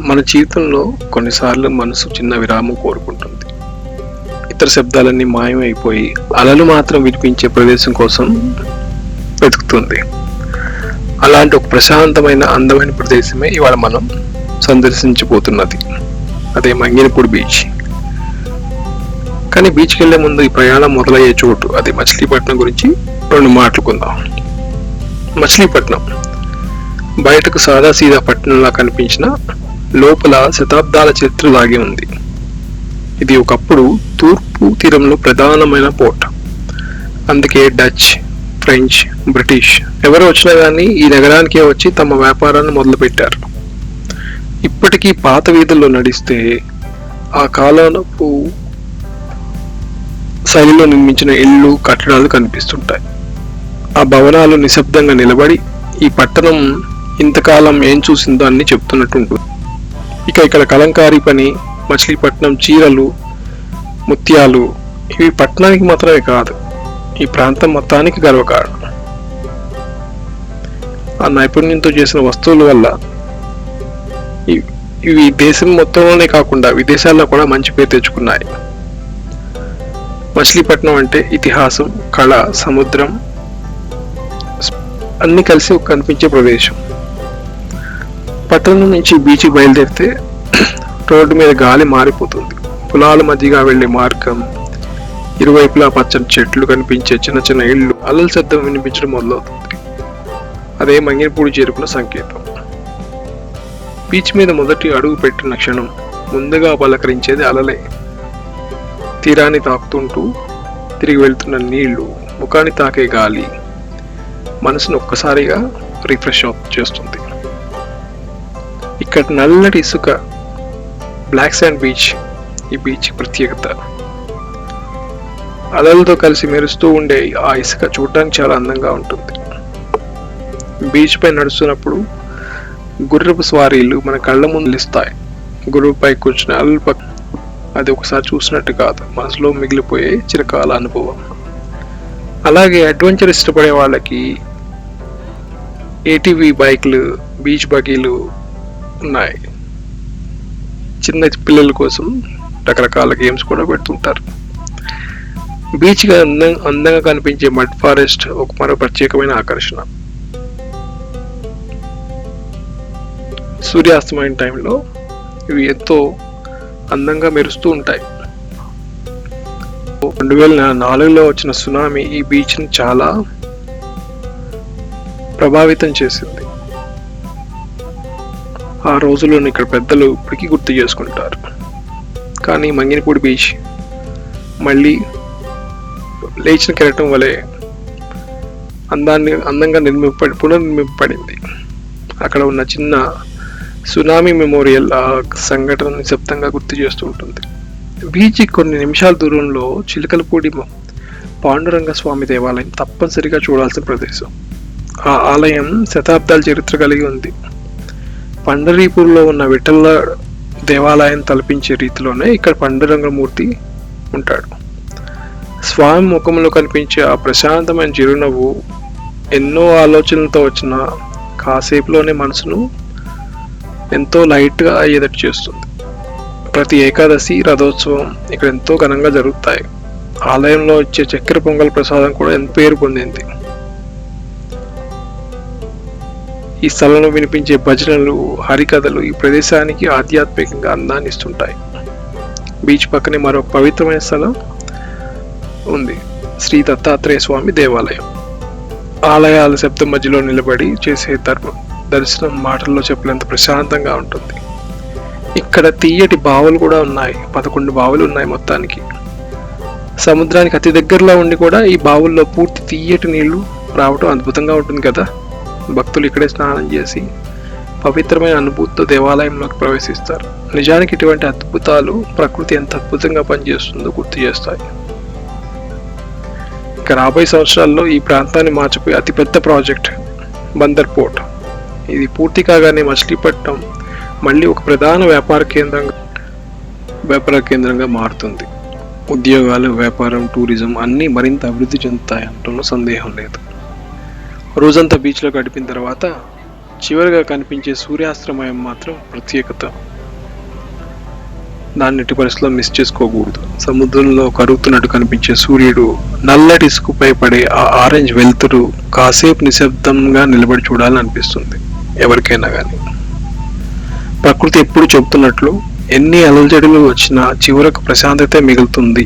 మన జీవితంలో కొన్నిసార్లు మనసు చిన్న విరామం కోరుకుంటుంది. ఇతర శబ్దాలన్నీ మాయమైపోయి అలలు మాత్రం వినిపించే ప్రదేశం కోసం వెతుకుతుంది. అలాంటి ఒక ప్రశాంతమైన అందమైన ప్రదేశమే ఇవాళ మనం సందర్శించబోతున్నది. అదే మంగినపూడి బీచ్. కానీ బీచ్కి వెళ్ళే ముందు ఈ ప్రయాణం మొదలయ్యే చోటు అది మచిలీపట్నం గురించి రెండు మాట్లాడుకుందాం మచిలీపట్నం. బయటకు సాదాసీదా పట్టణంలా కనిపించిన లోపల శతాబ్దాల చరిత్ర దాగి ఉంది. ఇది ఒకప్పుడు తూర్పు తీరంలో ప్రధానమైన పోర్ట్. అందుకే డచ్ ఫ్రెంచ్ బ్రిటిష్ ఎవరు వచ్చినా కానీ ఈ నగరానికే వచ్చి తమ వ్యాపారాన్ని మొదలుపెట్టారు. ఇప్పటికీ పాత వీధుల్లో నడిస్తే ఆ కాలపు శైలిలో నిర్మించిన ఇళ్ళు కట్టడాలు కనిపిస్తుంటాయి. ఆ భవనాలు నిశ్శబ్దంగా నిలబడి ఈ పట్టణం ఇంతకాలం ఏం చూసిందో అన్ని చెప్తున్నట్టుంటుంది ఇక ఇక్కడ కలంకారీ పని మచిలీపట్నం చీరలు ముత్యాలు ఇవి పట్టణానికి మాత్రమే కాదు ఈ ప్రాంతం మొత్తానికి గర్వకారణం. ఆ నైపుణ్యంతో చేసిన వస్తువుల వల్ల ఇవి దేశం మొత్తంలోనే కాకుండా విదేశాల్లో కూడా మంచి పేరు తెచ్చుకున్నాయి. మచిలీపట్నం అంటే ఇతిహాసం కళ సముద్రం అన్నీ అన్ని కలిసి కనిపించే ప్రదేశం. పట్టణం నుంచి బీచ్ బయలుదేరితే రోడ్డు మీద గాలి మారిపోతుంది. పొలాల మధ్యగా వెళ్ళే మార్గం ఇరువైపులా పచ్చని చెట్లు కనిపించే చిన్న చిన్న ఇళ్ళు అల్లల శబ్దం వినిపించడం మొదలవుతుంది. అదే మంగినపూడి చేరుకున్న సంకేతం. బీచ్ మీద మొదటి అడుగు పెట్టిన క్షణం ముందుగా పలకరించేది అలలే. తీరాన్ని తాకుతుంటూ తిరిగి వెళ్తున్న నీళ్ళు ముఖాన్ని తాకే గాలి మనసును ఒక్కసారిగా రిఫ్రెష్ చేస్తుంది. ఇక్కడ నల్లటి ఇసుక బ్లాక్ శాండ్ బీచ్ ఈ బీచ్ ప్రత్యేకత. అలలతో కలిసి మెరుస్తూ ఉండే ఆ ఇసుక చూడడానికి చాలా అందంగా ఉంటుంది. బీచ్ పై నడుస్తున్నప్పుడు గుర్రపు స్వారీలు మన కళ్ళ ముందు నిలుస్తాయి. గుర్రపు పై కూర్చుని అది ఒకసారి చూసినట్టు కాదు మనసులో మిగిలిపోయే చిరకాల అనుభవం. అలాగే అడ్వెంచర్ ఇష్టపడే వాళ్ళకి ఏటీవీ బైక్లు బీచ్ బగీలు ఉన్నాయి. చిన్న పిల్లల కోసం రకరకాల గేమ్స్ కూడా పెడుతుంటారు. బీచ్గా అందం అందంగా కనిపించే మడ్ ఫారెస్ట్ ఒక మరో ప్రత్యేకమైన ఆకర్షణ. సూర్యాస్తమయం టైంలో ఇవి ఎంతో అందంగా మెరుస్తూ ఉంటాయి. రెండు వేల నాలుగులో వచ్చిన సునామీ ఈ బీచ్ని చాలా ప్రభావితం చేసింది. ఆ రోజులను ఇక్కడ పెద్దలు ఇప్పటికీ గుర్తు చేసుకుంటారు. కానీ మంగినపూడి బీచ్ మళ్ళీ లేచిన కెరటం వలె అందాన్ని అందంగా నిర్మింపడి పునర్నిర్మింపబడింది. అక్కడ ఉన్న చిన్న సునామీ మెమోరియల్ ఆ సంఘటన నిశ్శబ్దంగా గుర్తు చేస్తూ ఉంటుంది. బీచ్ కొన్ని నిమిషాల దూరంలో చిలకలపూడి పాండురంగ స్వామి దేవాలయం తప్పనిసరిగా చూడాల్సిన ప్రదేశం. ఆ ఆలయం శతాబ్దాల చరిత్ర కలిగి ఉంది. పండరీపూర్లో ఉన్న విఠల దేవాలయం తలపించే రీతిలోనే ఇక్కడ పండురంగమూర్తి ఉంటాడు. స్వామి ముఖంలో కనిపించే ఆ ప్రశాంతమైన చిరునవ్వు ఎన్నో ఆలోచనలతో వచ్చిన కాసేపులోనే మనసును ఎంతో లైట్గా అయ్యేటట్టు చేస్తుంది. ప్రతి ఏకాదశి రథోత్సవం ఇక్కడ ఎంతో ఘనంగా జరుగుతాయి. ఆలయంలో ఇచ్చే చక్కెర పొంగల్ ప్రసాదం కూడా ఎంత పేరు పొందింది. ఈ స్థలంలో వినిపించే భజనలు హరికథలు ఈ ప్రదేశానికి ఆధ్యాత్మికంగా అందాన్ని ఇస్తుంటాయి. బీచ్ పక్కనే మరో పవిత్రమైన స్థలం ఉంది. శ్రీ దత్తాత్రేయ స్వామి దేవాలయం. ఆలయాల శబ్దం మధ్యలో నిలబడి చేసే ధర్మం దర్శనం మాటల్లో చెప్పలేంత ప్రశాంతంగా ఉంటుంది. ఇక్కడ తీయటి బావులు కూడా ఉన్నాయి. పదకొండు బావులు ఉన్నాయి మొత్తానికి. సముద్రానికి అతి దగ్గరలో ఉండి కూడా ఈ బావుల్లో పూర్తి తీయటి నీళ్ళు రావటం అద్భుతంగా ఉంటుంది కదా. భక్తులు ఇక్కడే స్నానం చేసి పవిత్రమైన అనుభూతితో దేవాలయంలోకి ప్రవేశిస్తారు. నిజానికి ఇటువంటి అద్భుతాలు ప్రకృతి ఎంత అద్భుతంగా పనిచేస్తుందో గుర్తు చేస్తాయి. ఇక రాబోయే సంవత్సరాల్లో ఈ ప్రాంతాన్ని మార్చిపోయే అతిపెద్ద ప్రాజెక్ట్ బందర్ పోర్ట్. ఇది పూర్తి కాగానే మచిలీపట్నం మళ్ళీ ఒక ప్రధాన వ్యాపార కేంద్రంగా వ్యాపార కేంద్రంగా మారుతుంది. ఉద్యోగాలు వ్యాపారం టూరిజం అన్నీ మరింత అభివృద్ధి చెందుతాయి అంటున్న సందేహం లేదు. రోజంతా బీచ్లో గడిపిన తర్వాత చివరిగా కనిపించే సూర్యాస్తమయం మాత్రం ప్రత్యేకత. దాన్ని ఎట్టి పరిస్థితుల్లో మిస్ చేసుకోకూడదు. సముద్రంలో కరుగుతున్నట్టు కనిపించే సూర్యుడు నల్లటి ఇసుకుపై పడే ఆ ఆరెంజ్ వెలుతురు కాసేపు నిశ్శబ్దంగా నిలబడి చూడాలని అనిపిస్తుంది ఎవరికైనా కానీ ప్రకృతి ఎప్పుడు చెబుతున్నట్లు ఎన్ని అలజడులు వచ్చినా చివరకు ప్రశాంతత మిగులుతుంది